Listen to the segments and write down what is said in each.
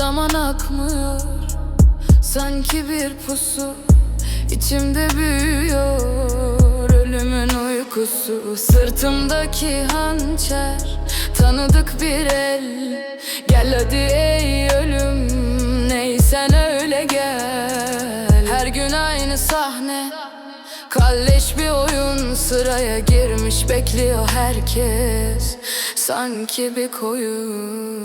Zaman akmıyor. Sanki bir pusu içimde büyüyor. Ölümün uykusu Sırtımdaki hançer. Tanıdık bir el. Gel hadi ey ölüm. Neysen öyle gel. Her gün aynı sahne. Kalleş bir oyun sıraya girmiş bekliyor herkes. Sanki bir koyun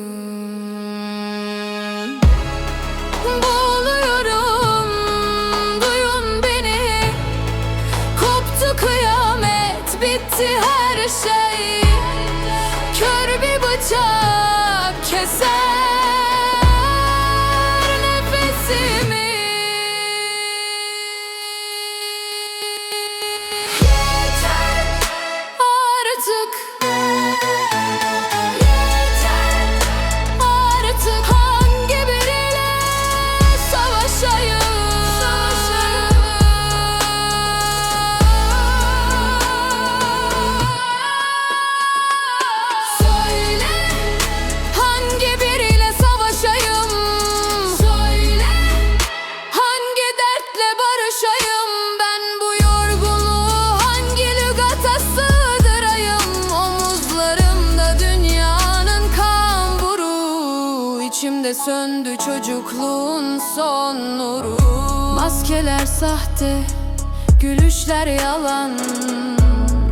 bitti her şey. Kör bir bıçak keser İçimde söndü çocukluğun son nuru. Maskeler sahte, gülüşler yalan.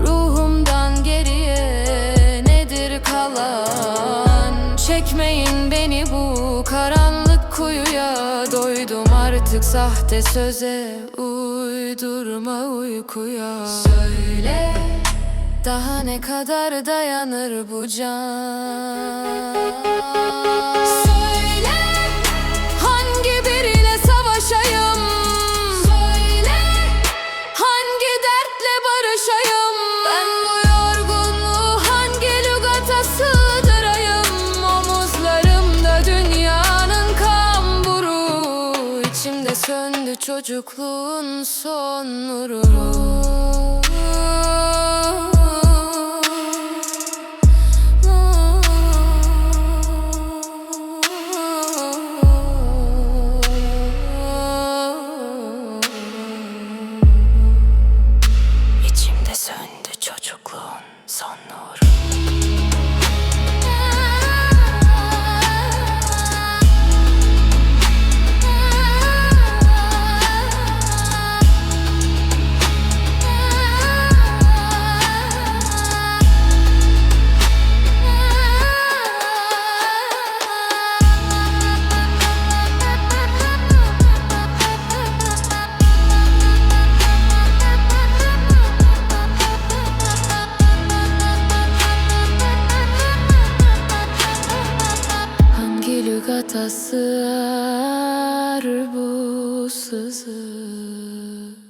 Ruhumdan geriye nedir kalan? Çekmeyin beni bu karanlık kuyuya. Doydum artık sahte söze Uydurma uykuya. Söyle daha ne kadar dayanır bu can çocukluğun son nuru Ortası er bu sızı